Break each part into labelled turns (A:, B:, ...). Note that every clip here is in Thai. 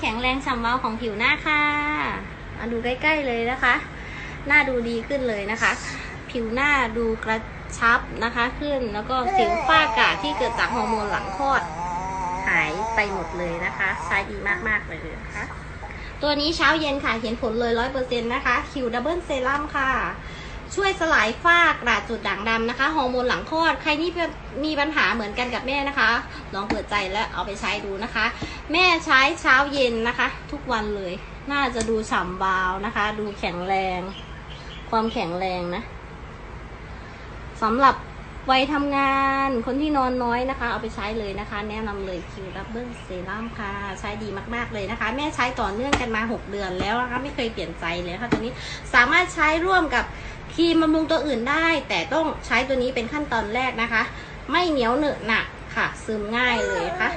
A: แข็งแรงฉ่ำเบาของผิวหน้าค่ะ มาดูใกล้ๆเลยนะคะ หน้าดูดีขึ้นเลยนะคะ ผิวหน้าดูกระชับนะคะขึ้นแล้วก็สิวฝ้ากระที่เกิดจากฮอร์โมนหลังคลอด หายไปหมดเลยนะคะ ใช้ดีมากๆเลยนะคะตัวนี้เช้าเย็นค่ะ เห็นผลเลยร้อยเปอร์เซ็นต์นะคะ คิวดับเบิลเซรั่มค่ะ ช่วยสลายฝ้ากระจุดด่างดำนะคะฮอร์โมนหลังคลอดใครนี่มีปัญหาเหมือนกันกับแม่นะคะ ลองเปิดใจแล้วเอาไปใช้ดูนะคะ แม่ใช้เช้าเย็นนะคะ ทุกวันเลย น่าจะดูฉ่ำบาวนะคะ ดูแข็งแรง ความแข็งแรงนะสำหรับ วัยทำงานคนที่นอนน้อยนะคะ เอาไปใช้เลยนะคะ แนะนำเลยคิวดับเบิลเซรั่มค่ะ ใช้ดีมากๆเลยนะคะ แม่ใช้ต่อเนื่องกันมา 6 เดือนแล้วนะคะไม่เคยเปลี่ยนใจเลยนะคะตัวนี้สามารถใช้ร่วมกับครีมบำรุงตัวอื่นได้ แต่ต้องใช้ตัวนี้เป็นขั้นตอนแรกนะคะ ไม่เหนียวเหนอะหนะค่ะ ซึมง่ายเลยค่ะ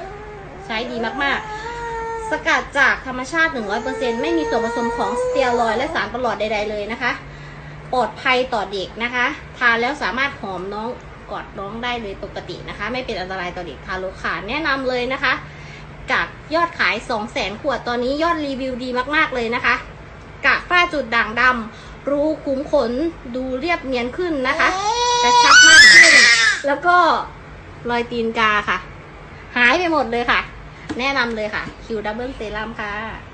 A: ใช้ดีมากๆสกัดจากธรรมชาติ 100%ไม่มีส่วนผสมของสเตียรอยด์และสารประหลอดใด ๆ เลยนะคะ ปลอดภัยต่อเด็กนะคะ ทานแล้วสามารถหอมน้องกอดน้องได้เลยปกตินะคะ ไม่เป็นอันตรายต่อเด็กทารกค่ะแนะนำเลยนะคะ จากยอดขาย 2 0 0 0 0 0 ขวดตอนนี้ยอดรีวิวดีมากๆเลยนะคะกะฝ้าจุดด่างดำรูขุมขนดูเรียบเนียนขึ้นนะคะกระชับมากขึ้น แล้วก็รอยตีนกาค่ะ หายไปหมดเลยค่ะ แนะนำเลยค่ะคิวดับเบิลเซรั่มค่ะ